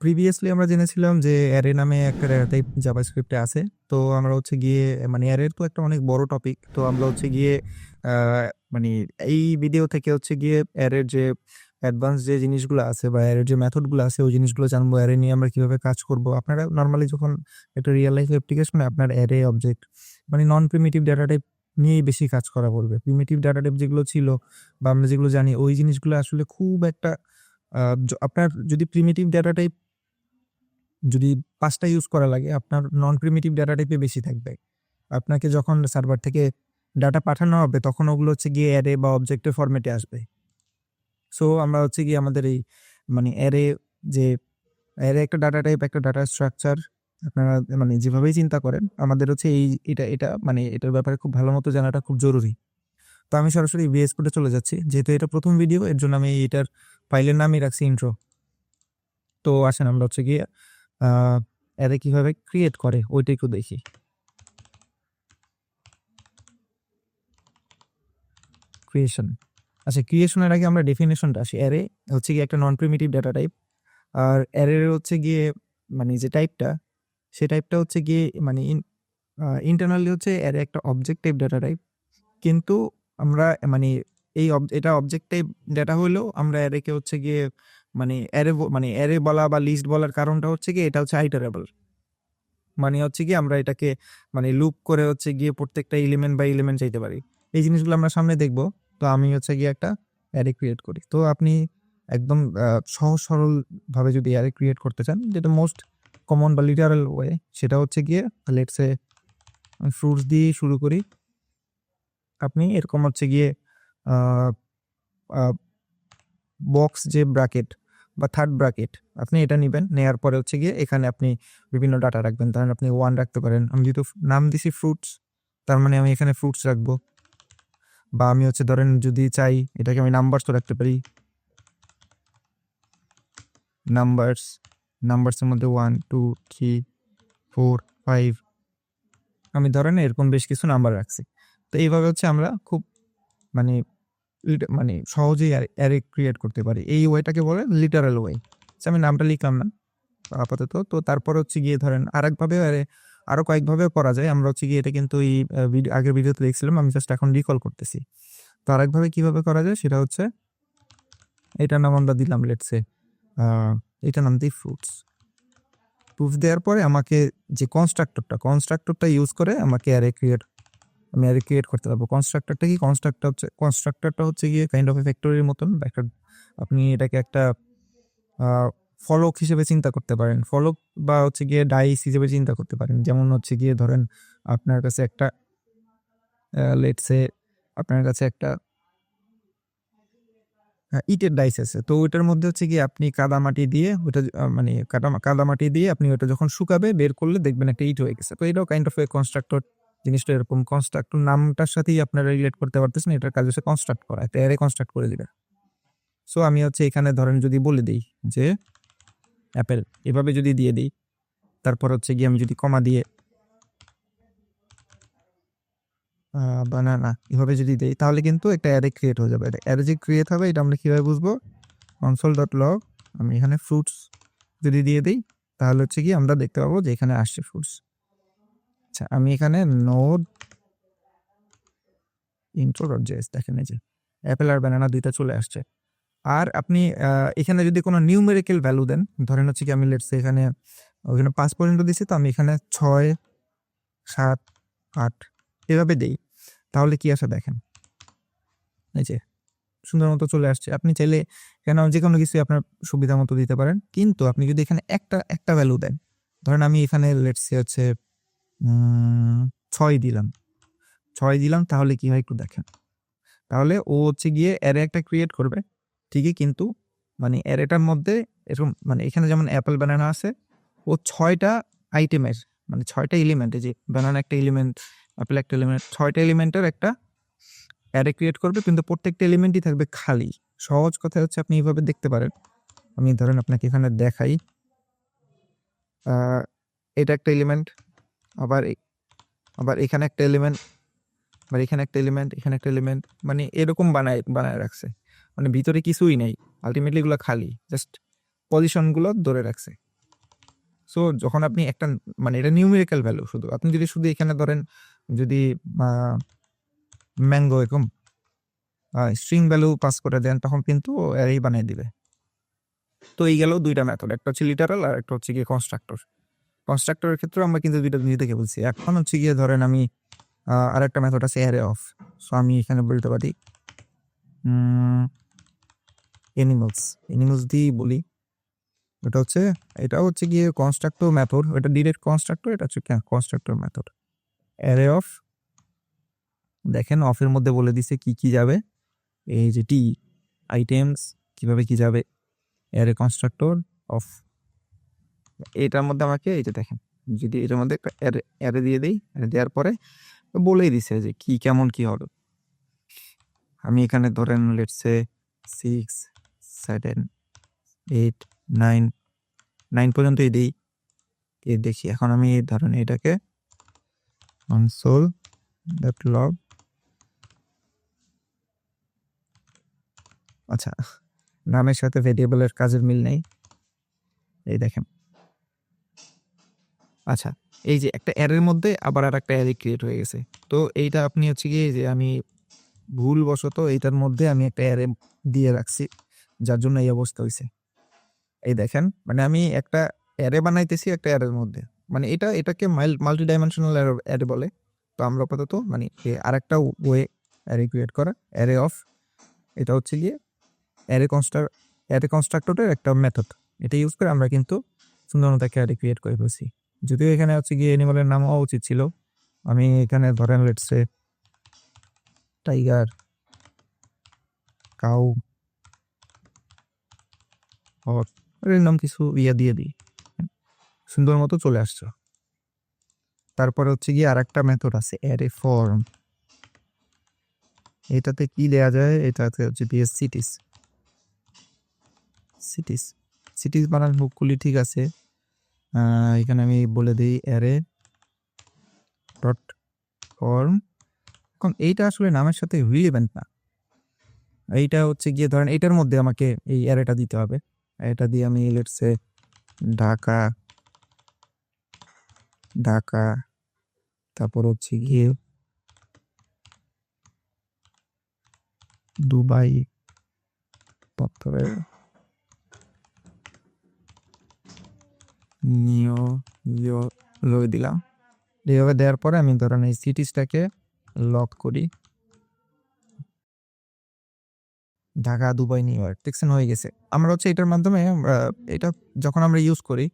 Previously আমরা জেনেছিলাম যে অ্যারে নামে একটা টাইপ জাভাস্ক্রিপ্টে আছে। তো আমরা হচ্ছে গিয়ে মানে অ্যারের তো একটা অনেক বড় টপিক। তো আমরা হচ্ছে গিয়ে মানে এই ভিডিও থেকে হচ্ছে গিয়ে অ্যারের যে অ্যাডভান্স যে জিনিসগুলো আছে বা অ্যারের যে মেথডগুলো আছে, ওই জিনিসগুলো জানব। অ্যারে নিয়ে আমরা কীভাবে কাজ করব। আপনারা নর্মালি যখন একটা রিয়েল লাইফ অ্যাপ্লিকেশনে আপনার অ্যারে অবজেক্ট মানে নন প্রিমিটিভ ডেটা টাইপ নিয়েই বেশি কাজ করা পড়বে। প্রিমিটিভ ডেটা টাইপ যেগুলো ছিল বা আমরা যেগুলো জানি, ওই জিনিসগুলো আসলে খুব একটা আপনার যদি প্রিমিটিভ ডেটা টাইপ যদি পাঁচটা ইউজ করা লাগে, আপনার নন প্রিমিটিভ ডেটা টাইপে বেশি থাকবে। আপনাকে যখন সার্ভার থেকে ডাটা পাঠানো হবে, তখন ওগুলো হচ্ছে গিয়ে অ্যারে বা অবজেক্টের ফরম্যাটে আসবে। সো আমরা হচ্ছে গিয়ে আমাদের এই মানে অ্যারে যে অ্যারে একটা ডাটা টাইপ একটা ডাটা স্ট্রাকচার আপনারা মানে যেভাবেই চিন্তা করেন, আমাদের হচ্ছে এই, এটা এটা মানে এটার ব্যাপারে খুব ভালো মতো জানাটা খুব জরুরি। তো আমি সরাসরি VS কোডে চলে যাচ্ছি। যেহেতু এটা প্রথম ভিডিও এর জন্য আমি এটার ফাইলের নামই রাখছি ইন্ট্রো। তো আসেন আমরা হচ্ছে গিয়ে অ্যারে কীভাবে ক্রিয়েট করে ওইটা একটু দেখি। ক্রিয়েশন। আচ্ছা ক্রিয়েশনের আগে আমরা ডেফিনেশনটা আসি। অ্যারে হচ্ছে গিয়ে একটা নন প্রিমিটিভ ডেটা টাইপ। আর অ্যারের হচ্ছে গিয়ে মানে যে টাইপটা সে টাইপটা হচ্ছে গিয়ে মানে ইন ইন্টারনালি হচ্ছে অ্যারে একটা অবজেক্ট টাইপ ডেটা টাইপ। কিন্তু আমরা মানে এই এটা অবজেক্ট টাইপ ডেটা হইলেও আমরা অ্যারেকে হচ্ছে গিয়ে মানে অ্যারে ব মানে অ্যারে বলা বা লিস্ট বলার কারণটা হচ্ছে গিয়ে এটা হচ্ছে আইটারেবল। মানে হচ্ছে গিয়ে আমরা এটাকে মানে লুপ করে হচ্ছে গিয়ে প্রত্যেকটা এলিমেন্ট বাই এলিমেন্ট চাইতে পারি। এই জিনিসগুলো আমরা সামনে দেখব। তো আমি হচ্ছে গিয়ে একটা অ্যারে ক্রিয়েট করি। তো আপনি একদম সহজ সরলভাবে যদি অ্যারে ক্রিয়েট করতে চান, যেটা মোস্ট কমন বা লিটারাল ওয়ে সেটা হচ্ছে গিয়ে লেটস ফ্রুটস দিয়ে শুরু করি। আপনি এরকম হচ্ছে গিয়ে বক্স যে ব্র্যাকেট বা থার্ড ব্র্যাকেট আপনি এটা নিবেন। নেওয়ার পরে হচ্ছে গিয়ে এখানে আপনি বিভিন্ন ডাটা রাখবেন। ধরেন আপনি ওয়ান রাখতে পারেন। আমি যেহেতু নাম দিছি ফ্রুটস তার মানে আমি এখানে ফ্রুটস রাখব। বা আমি হচ্ছে ধরেন যদি চাই এটাকে আমি নাম্বারসও রাখতে পারি। নাম্বারস, নাম্বারসের মধ্যে 1, 2, 3, 4, 5 আমি ধরেন এরকম বেশ কিছু নাম্বার রাখছি। তো এইভাবে হচ্ছে আমরা খুব মানে মানে সহজেই অ্যারে ক্রিয়েট করতে পারি। এই ওয়েটাকে বলে লিটারাল ওয়ে। আমি নামটা লিখলাম না, আপাতত। তো তারপর হচ্ছে গিয়ে ধরেন আরেকভাবেও অ্যারে আরও কয়েকভাবেও করা যায়। আমরা হচ্ছে গিয়ে এটা কিন্তু এই আ ভিডি আগের ভিডিওতে দেখছিলাম। আমি জাস্ট এখন রিকল করতেছি। তো আরেকভাবে কীভাবে করা যায় সেটা হচ্ছে, এটার নাম আমরা দিলাম লেটসে এটার নাম দিই ফ্রুটস। প্রুফ দেওয়ার পরে আমাকে যে কনস্ট্রাক্টরটা কনস্ট্রাক্টরটা ইউজ করে আমাকে অ্যারে ক্রিয়েট আমি আর ক্রিয়েট করতে পারব। কনস্ট্রাক্টরটা কি? কনস্ট্রাক্টর হচ্ছে কনস্ট্রাক্টরটা হচ্ছে গিয়ে কাইন্ড অফ এ ফ্যাক্টরির মতন একটা আপনি এটাকে একটা ফলক হিসেবে চিন্তা করতে পারেন। ফলক বা হচ্ছে গিয়ে ডাইস হিসেবে চিন্তা করতে পারেন। যেমন হচ্ছে গিয়ে ধরেন আপনার কাছে একটা লেটস আপনার কাছে একটা ইটের ডাইস আছে। তো ওইটার মধ্যে হচ্ছে গিয়ে আপনি কাদামাটি দিয়ে ওইটা মানে কাদা কাদামাটি দিয়ে আপনি ওটা যখন শুকাবে, বের করলে দেখবেন একটা ইট হয়ে গেছে। তো এটাও কাইন্ড অফ এ কনস্ট্রাক্টর জিনিসটা এরকম কনস্ট্রাক্ট নামটার সাথেই আপনারা রিলেট করতে পারতেছেন। এটার কাজ হচ্ছে কনস্ট্রাক্ট করা। একটা অ্যারে কনস্ট্রাক্ট করে দিবে। সো আমি হচ্ছে এখানে ধরেন যদি বলে দিই যে অ্যাপেল এভাবে যদি দিয়ে দিই, তারপর হচ্ছে গিয়ে আমি যদি কমা দিয়ে বানানা এভাবে যদি দিই, তাহলে কিন্তু একটা অ্যারে ক্রিয়েট হয়ে যাবে। অ্যারে যে ক্রিয়েট হবে, এটা আমরা কীভাবে বুঝব? console.log আমি এখানে ফ্রুটস যদি দিয়ে দিই, তাহলে হচ্ছে গিয়ে আমরা দেখতে পাবো যে এখানে আসছে ফ্রুটস। আচ্ছা আমি এখানে নোড intro.js দেখেন এই যে অ্যাপেল আর ব্যানানা দুইটা চলে আসছে। আর আপনি এখানে যদি কোনো নিউমেরিক্যাল ভ্যালু দেন ধরেন হচ্ছে কি আমি লেটস এখানে ওখানে পাঁচ পর্যন্ত দিছি তো আমি এখানে ৬, ৭, ৮ এভাবে দেই। তাহলে কি আসে দেখেন। এই যে সুন্দর মতো চলে আসছে। আপনি চাইলে এখানে যেকোনো কিছুই আপনার সুবিধা মতো দিতে পারেন। কিন্তু আপনি যদি এখানে একটা একটা ভ্যালু দেন। ধরেন আমি এখানে লেটস হচ্ছে ৬ দিলাম। ছয় দিলাম তাহলে কি হয় একটু দেখেন। তাহলে ও হচ্ছে গিয়ে অ্যারে একটা ক্রিয়েট করবে। ঠিকই কিন্তু মানে অ্যারেটার মধ্যে এরকম মানে এখানে যেমন অ্যাপেল ব্যানানা আছে ও ছয়টা আইটেমের মানে ৬ টা এলিমেন্ট যে ব্যানানা একটা এলিমেন্ট, অ্যাপেল একটা এলিমেন্ট ৬ টা এলিমেন্টের একটা অ্যারে ক্রিয়েট করবে কিন্তু প্রত্যেকটা এলিমেন্টই থাকবে খালি। সহজ কথা হচ্ছে আপনি এইভাবে দেখতে পারেন। আমি ধরেন আপনাকে এখানে দেখাই। এটা একটা এলিমেন্ট আবার আবার এখানে একটা এলিমেন্ট আবার এখানে একটা এলিমেন্ট, এখানে একটা এলিমেন্ট মানে এরকম বানায় বানায় রাখছে। মানে ভিতরে কিছুই নেই। আল্টিমেটলি এগুলা খালি। জাস্ট পজিশনগুলো ধরে রাখছে। সো যখন আপনি একটা মানে এটা নিউমেরিক্যাল ভ্যালু শুধু আপনি যদি শুধু এখানে ধরেন যদি ম্যাঙ্গো এরকম স্ট্রিং ভ্যালু পাস করে দেন তখন কিন্তু এই বানিয়ে দিবে তো এই গেল দুইটা মেথড একটা হচ্ছে লিটারাল আর একটা হচ্ছে গিয়ে কনস্ট্রাক্টর কনস্ট্রাক্টরের ক্ষেত্রে আমরা কিন্তু দুইটা দুই থেকে বলছি। এখন হচ্ছে গিয়ে ধরেন আমি আহ, আরেকটা মেথড আছে অ্যারে অফ সো আমি এখানে বলতে পারি এনিমালস এনিমালস দিয়েই বলি। এটা হচ্ছে এটা হচ্ছে গিয়ে কনস্ট্রাক্টর মেথড এটা ডিরেক্ট কনস্ট্রাক্টর এটা হচ্ছে কনস্ট্রাক্টর মেথড অ্যারে অফ দেখেন অফের মধ্যে বলে দিছে কি কি যাবে। এই যে টি আইটেমস কীভাবে কি যাবে। অ্যারে কনস্ট্রাক্টর অফ এটার মধ্যে আমাকে যে দেখেন, যদি এটার মধ্যে অ্যারে দিয়ে দিই দেওয়ার পরে বলেই দিছে যে কি, কেমন কি হবে। আমি এখানে ধরেন let's say six seven eight nine nine পর্যন্তই দিই। এ দেখি, এখন আমি ধরেন এটাকে কনসোল ডট লগ আচ্ছা নামের সাথে ভেরিয়েবলের কাজের মিল নেই। এই দেখেন আচ্ছা এই যে একটা অ্যারের মধ্যে আবার আর একটা অ্যারে ক্রিয়েট হয়ে গেছে। তো এইটা আপনি হচ্ছে গিয়ে যে আমি ভুলবশত এইটার মধ্যে আমি একটা অ্যারে দিয়ে রাখছি, যার জন্য এই অবস্থা হয়েছে এই দেখেন মানে আমি একটা অ্যারে বানাইতেছি একটা অ্যারের মধ্যে। মানে এটা, এটাকে মাল্টি ডাইমেনশনাল অ্যারে বলে। তো আমরা আপাতত মানে আরেকটা ওয়ে অ্যারে ক্রিয়েট করা, অ্যারে অফ, এটা হচ্ছে গিয়ে অ্যারে কনস্ট্রাক অ্যারে কনস্ট্রাক্টরের একটা মেথড এটা ইউজ করে আমরা কিন্তু সুন্দর মতো একটা অ্যারে ক্রিয়েট করে ফেলছি। যদিও এখানে হচ্ছে গিয়ে অ্যানিমালের নাম হওয়া উচিত ছিল। আমি এখানে ধরেন লেটসে টাইগার কাউ নাম কিছু ইয়া দিয়ে দিই। সুন্দর মতো চলে আসছে। তারপরে হচ্ছে গিয়ে আর একটা মেথড আছে অ্যারে ফর্ম এটাতে কি দেয়া যায়? এটাতে হচ্ছে দিয়ে সিটিস সিটিস সিটিস বানান বুকগুলি ঠিক আছে। এখানে আমি বলে দিই অ্যারে ডট ফর্ম এখন এইটা আসলে নামের সাথে রিলেভেন্ট না। এইটা হচ্ছে গিয়ে ধরেন এইটার মধ্যে আমাকে এই অ্যারেটা দিতে হবে। এটা দিয়ে আমি লেটসে ঢাকা ঢাকা, তারপর হচ্ছে গিয়ে দুবাই তারপরে নিও লই দিলাম। এইভাবে দেওয়ার পরে আমি ধরেন এই সিটিসটাকে লক করি। ঢাকা, দুবাই, নিউ ইয়র্ক দেখছেন হয়ে গেছে। আমরা হচ্ছে এটার মাধ্যমে এটা যখন আমরা ইউজ করি,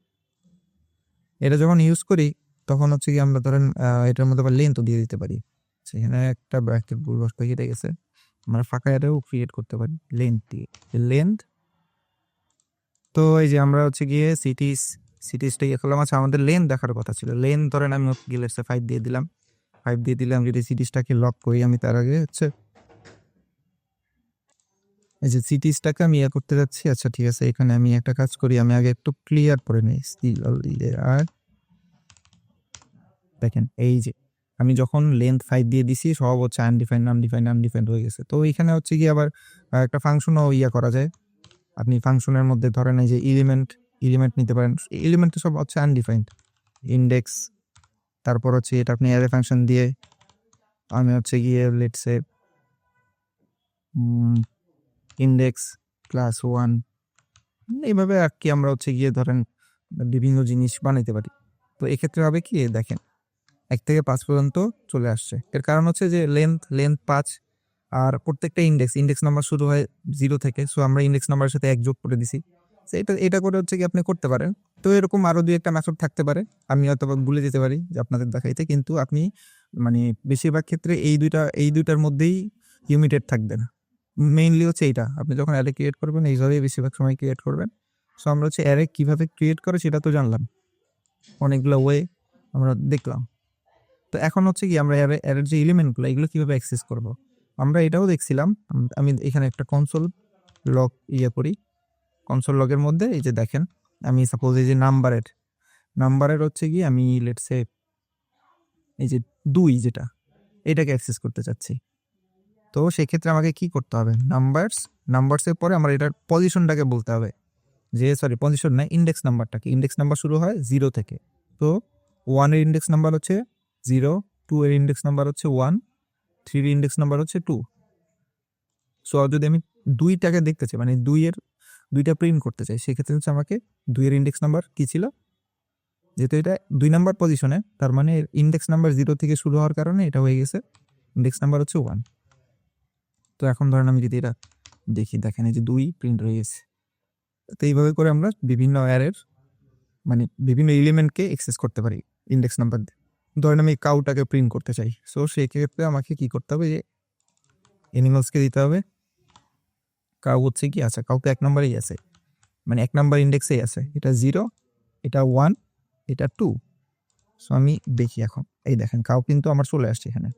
এটা যখন ইউজ করি, তখন হচ্ছে কি আমরা ধরেন এটার মধ্যে আবার লেন্থও দিয়ে দিতে পারি। সেখানে একটা ব্র্যাকেট ভুলবশত কেটে গেছে। আমরা ফাঁকা এটাও ক্রিয়েট করতে পারি লেন্থ দিয়ে। লেন্থ তো এই যে আমরা হচ্ছে গিয়ে সিটিস সিটিসটা ইয়ে করলাম। আচ্ছা আমাদের লেন দেখার কথা ছিল। লেন ধরেন আমি গেলে ফাইভ দিয়ে দিলাম। ফাইভ দিয়ে দিলাম, যদি সিটিসটাকে লক করি আমি তার আগে হচ্ছে এই যে সিটিসটাকে আমি ইয়ে করতে যাচ্ছি। আচ্ছা ঠিক আছে, এখানে আমি একটা কাজ করি। আমি আগে একটু ক্লিয়ার করে নিই। আর দেখেন, এই যে আমি যখন লেন্থ ফাইভ দিয়ে দিছি, সব হচ্ছে আনডিফাইন্ড আনডিফাইন্ড আনডিফাইন্ড হয়ে গেছে। তো এখানে হচ্ছে কি আবার একটা ফাংশনও ইয়া করা যায়। আপনি ফাংশনের মধ্যে ধরেন এই যে এলিমেন্ট এলিমেন্ট নিতে পারেন। এলিমেন্ট সব হচ্ছে আনডিফাইন্ড ইন্ডেক্স তারপর হচ্ছে এটা আপনি অ্যারে ফাংশন দিয়ে, আমি হচ্ছে গিয়ে লেটসে ইন্ডেক্স ক্লাস ওয়ান এইভাবে আর কি আমরা হচ্ছে গিয়ে ধরেন বিভিন্ন জিনিস বানাইতে পারি। তো এক্ষেত্রে হবে কি, দেখেন, এক থেকে পাঁচ পর্যন্ত চলে আসছে। এর কারণ হচ্ছে যে লেন্থ লেন্থ পাঁচ আর প্রত্যেকটা ইন্ডেক্স ইন্ডেক্স নাম্বার শুরু হয় জিরো থেকে সো আমরা ইন্ডেক্স নাম্বারের সাথে এক যোগ করে দিছি। তো এটা এটা করে হচ্ছে কি আপনি করতে পারেন। তো এরকম আরও দুই একটা মেথড থাকতে পারে। আমি হয়তো ভুলে যেতে পারি যে আপনাদের দেখাইতে, কিন্তু আপনি মানে বেশিরভাগ ক্ষেত্রে এই দুইটা, এই দুইটার মধ্যেই লিমিটেড থাকবে না মেইনলি হচ্ছে এইটা, আপনি যখন অ্যারে ক্রিয়েট করবেন, এইভাবেই বেশিরভাগ সময় ক্রিয়েট করবেন। সো আমরা হচ্ছে অ্যারে কীভাবে ক্রিয়েট করে সেটা তো জানলাম। অনেকগুলো ওয়ে আমরা দেখলাম। তো এখন হচ্ছে কি আমরা অ্যারে অ্যারের যে এলিমেন্টগুলো এগুলো কীভাবে অ্যাক্সেস করব? আমরা এটাও দেখছিলাম। আমি এখানে একটা কনসোল লগ ইয়ে করি। কনসোল লগের মধ্যে, এই যে দেখেন, আমি সাপোজ এই যে নাম্বারের নাম্বারের হচ্ছে কি আমি লেটসে এই যে দুই যেটা, এটাকে অ্যাক্সেস করতে চাচ্ছি। তো সেক্ষেত্রে আমাকে কি করতে হবে? নাম্বারস নাম্বারসের পরে আমার এটার পজিশনটাকে বলতে হবে। যে সরি পজিশন না ইন্ডেক্স নাম্বারটাকে ইন্ডেক্স নাম্বার শুরু হয় জিরো থেকে। তো ওয়ানের ইন্ডেক্স নাম্বার হচ্ছে জিরো টু এর ইন্ডেক্স নাম্বার হচ্ছে ওয়ান থ্রির ইন্ডেক্স নাম্বার হচ্ছে টু সো যদি আমি দুইটাকে দেখতে চাই মানে দুইয়ের দুইটা প্রিন্ট করতে চাই। সেক্ষেত্রে হচ্ছে আমাকে দুইয়ের ইন্ডেক্স নাম্বার কী ছিল? যেহেতু এটা দুই নাম্বার পজিশনে তার মানে ইন্ডেক্স নাম্বার জিরো থেকে শুরু হওয়ার কারণে এটা হয়ে গেছে। ইন্ডেক্স নাম্বার হচ্ছে ওয়ান তো এখন ধরেন আমি যদি এটা দেখি, দেখেন এই যে দুই প্রিন্ট হয়ে গেছে। তো এইভাবে করে আমরা বিভিন্ন অ্যারের মানে বিভিন্ন এলিমেন্টকে এক্সেস করতে পারি ইন্ডেক্স নাম্বার ধরেন আমি কাউটাকে প্রিন্ট করতে চাই। সো সেই ক্ষেত্রে আমাকে কি করতে হবে? যে অ্যানিমালসকে দিতে হবে। কাউ হচ্ছে কি? আছে কাউ তো এক নম্বরেই আছে। মানে এক নাম্বার ইন্ডেক্সেই আছে। এটা জিরো এটা ওয়ান এটা টু সো আমি দেখি এখন। এই দেখেন, কাউ কিন্তু আমার চলে আসছে এখানে।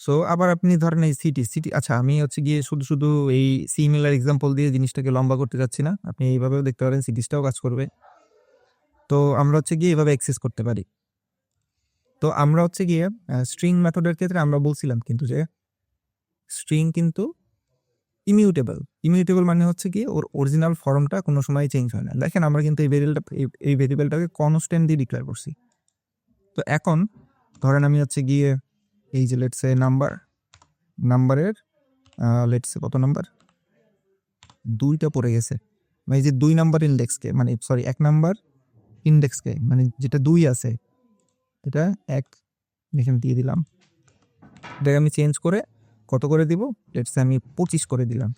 সো আবার আপনি ধরেন এই সিটি সিটি আচ্ছা আমি হচ্ছে গিয়ে শুধু শুধু এই সিমিলার এক্সাম্পল দিয়ে জিনিসটাকে লম্বা করতে যাচ্ছি না। আপনি এইভাবেও দেখতে পারেন সিটিসটাও কাজ করবে। তো, আমরা হচ্ছে গিয়ে এভাবে অ্যাক্সেস করতে পারি। তো, আমরা হচ্ছে গিয়ে স্ট্রিং মেথডের ক্ষেত্রে আমরা বলছিলাম কিন্তু যে স্ট্রিং কিন্তু ইমিউটেবল ইমিউটেবল মানে হচ্ছে কি, ওর অরিজিনাল ফর্মটা কোনো সময় চেঞ্জ হয় না। দেখেন আমরা কিন্তু এই ভেরিয়েবলটা এই ভেরিয়েবলটাকে কনস্ট্যান্ট দিয়ে ডিক্লেয়ার করছি। তো এখন ধরেন আমি হচ্ছে গিয়ে এই যে লেটসে নাম্বার নাম্বারের লেটসে কত নাম্বার দুইটা পড়ে গেছে। মানে যে দুই নাম্বার ইন্ডেক্সকে মানে সরি এক নাম্বার ইন্ডেক্সকে মানে যেটা দুই আছে, এটা এক এখানে দিয়ে দিলাম। এটাকে আমি চেঞ্জ করে কত করে দিব? লেটসে আমি পঁচিশ করে দিলাম।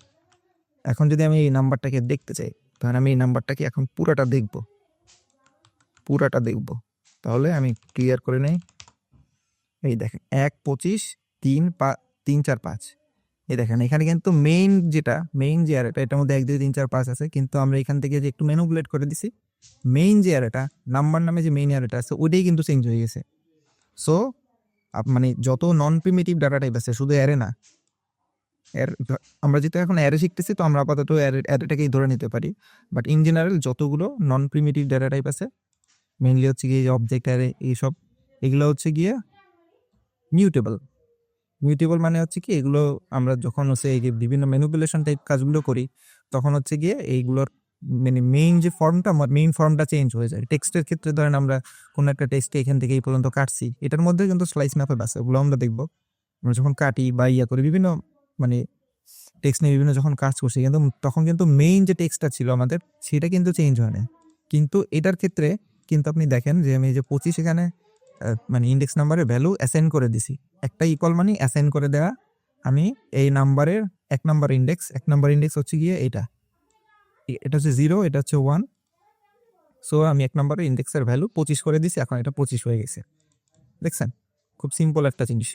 এখন যদি আমি এই নাম্বারটাকে দেখতে চাই, তাহলে আমি এই নাম্বারটাকে এখন পুরাটা দেখব। পুরাটা দেখব। তাহলে আমি ক্লিয়ার করে নেই। এই দেখেন, এক, পঁচিশ, তিন, পা, তিন, চার, পাঁচ। এই দেখেন, এখানে কিন্তু মেইন যেটা মেইন যে অ্যারেটা এটার মধ্যে এক, দুই, তিন, চার, পাঁচ আছে। কিন্তু আমরা এখান থেকে যে একটু ম্যানুপুলেট করে দিছি মেইন যে অ্যারেটা নাম্বার নামে যে মেইন অ্যারেটা আছে, ওইটাই কিন্তু চেঞ্জ হয়ে গেছে। সো মানে যত নন প্রিমিটিভ ডাটা টাইপ আছে, শুধু অ্যারে না। এর আমরা যেহেতু এখন অ্যারে শিখতেছি, তো আমরা আপাতত অ্যারেটাকেই ধরে নিতে পারি। বাট ইন জেনারেল যতগুলো নন প্রিমিটিভ ডাটা টাইপ আছে মেইনলি হচ্ছে গিয়ে অবজেক্ট অ্যারে এইসব এগুলো হচ্ছে গিয়ে মিউটেবল মিউটেবল মানে হচ্ছে কি, এগুলো আমরা যখন হচ্ছে এই যে বিভিন্ন ম্যানুপুলেশন টাইপ কাজগুলো করি, তখন হচ্ছে গিয়ে এইগুলোর মানে মেইন যে ফর্মটা মেইন ফর্মটা চেঞ্জ হয়ে যায়। টেক্সটের ক্ষেত্রে ধরেন আমরা কোনো একটা টেক্সটে এখান থেকে এই পর্যন্ত কাটছি, এটার মধ্যে কিন্তু স্লাইস ম্যাপে আছে ওগুলো আমরা দেখব। আমরা যখন কাটি বা ইয়া করি, বিভিন্ন মানে টেক্সট নিয়ে বিভিন্ন যখন কাজ করছি, কিন্তু তখন কিন্তু মেইন যে টেক্সটটা ছিল আমাদের, সেটা কিন্তু চেঞ্জ হয় না কিন্তু এটার ক্ষেত্রে কিন্তু আপনি দেখেন যে আমি যে পঁচিশ এখানে মানে ইন্ডেক্স নাম্বারের ভ্যালু অ্যাসাইন করে দিছি। একটা ইকুয়াল মানে অ্যাসাইন করে দেওয়া আমি এই নাম্বারের এক নাম্বার ইন্ডেক্স এক নাম্বার ইন্ডেক্স হচ্ছে গিয়ে এটা এটা হচ্ছে জিরো এটা হচ্ছে ওয়ান সো আমি এক নম্বরের ইন্ডেক্সের ভ্যালু পঁচিশ করে দিছি, এখন এটা পঁচিশ হয়ে গেছে। দেখছেন? খুব সিম্পল একটা জিনিস।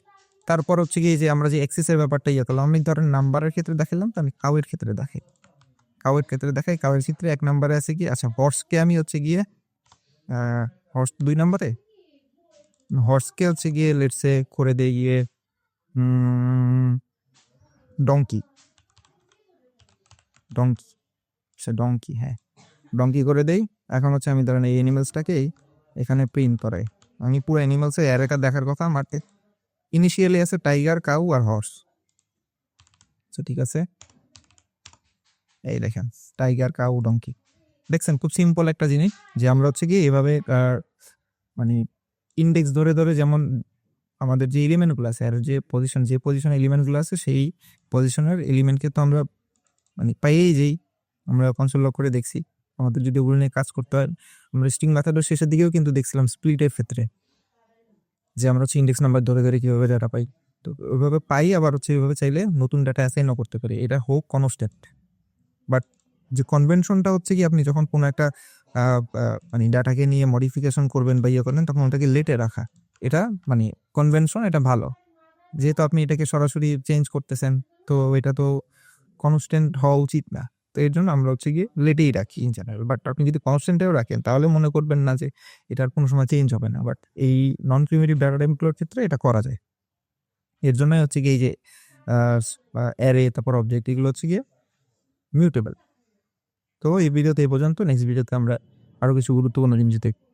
তারপর হচ্ছে কি যে আমরা যে এক্সেসের ব্যাপারটা ইয়ে করলাম, আমি ধরেন নাম্বারের ক্ষেত্রে দেখালাম তো আমি কাউয়ের ক্ষেত্রে দেখাই। কাউয়ের ক্ষেত্রে দেখাই কাউয়ের ক্ষেত্রে এক নম্বরে আছে কি আচ্ছা হর্সকে আমি হচ্ছে গিয়ে হর্স দুই নম্বরে? হর্সকে হচ্ছে গিয়ে লেটসে করে দেই গিয়ে ডঙ্কি ডঙ্কি আচ্ছা ডঙ্কি হ্যাঁ। ডঙ্কি করে দেই, এখন হচ্ছে আমি ধরেন এই অ্যানিমেলসটাকেই এখানে প্রিন্ট করাই। আমি পুরো অ্যানিমেলসের অ্যারেটা দেখার কথা, আমার ইনিশিয়ালি আছে টাইগার কাউ আর হর্স তো ঠিক আছে। এই দেখেন টাইগার কাউ ডঙ্কি দেখছেন, খুব সিম্পল একটা জিনিস, যে আমরা হচ্ছে কি এভাবে মানে ইন্ডেক্স ধরে ধরে যেমন আমাদের যে এলিমেন্টগুলো আছে, আর যে পজিশন যে পজিশন এলিমেন্টগুলো আছে, সেই পজিশনের এলিমেন্টকে তো আমরা মানে পাইয়েই যাই। আমরা কনসোল লক করে দেখছি। আমাদের যদি ওগুলো নিয়ে কাজ করতে হয়, আমরা স্ট্রিং মেথডের শেষের দিকেও কিন্তু দেখছিলাম স্প্লিটের ক্ষেত্রে। যে আমরা হচ্ছে ইন্ডেক্স নাম্বার ধরে ধরে কীভাবে ডাটা পাই। তো ওইভাবে পাই, আবার হচ্ছে ওইভাবে চাইলে নতুন ডাটা অ্যাসাইনও করতে পারি। এটা হোক কনস্ট্যান্ট বাট যে কনভেনশনটা হচ্ছে কি, আপনি যখন কোনো একটা মানে ডাটাকে নিয়ে মডিফিকেশন করবেন বা ইয়ে করবেন, তখন ওটাকে লেটে রাখা। এটা মানে কনভেনশন এটা ভালো। যেহেতু আপনি এটাকে সরাসরি চেঞ্জ করতেছেন, তো এটা তো কনস্ট্যান্ট হওয়া উচিত না। তো এর জন্য আমরা হচ্ছে গিয়ে লেটেই রাখি ইন জেনারেল বাট আপনি যদি কনস্ট্যান্টেও রাখেন, তাহলে মনে করবেন না যে এটার কোনো সময় চেঞ্জ হবে না। বাট এই নন প্রিমেটিভ ডাটা টাইপগুলোর ক্ষেত্রে এটা করা যায়। এর জন্যই হচ্ছে গিয়ে এই যে অ্যারে তারপর অবজেক্ট এগুলো হচ্ছে গিয়ে মিউটেবল তো এই ভিডিওতে এই পর্যন্ত। নেক্সট ভিডিওতে আমরা আরও কিছু গুরুত্বপূর্ণ জিনিস দেখব।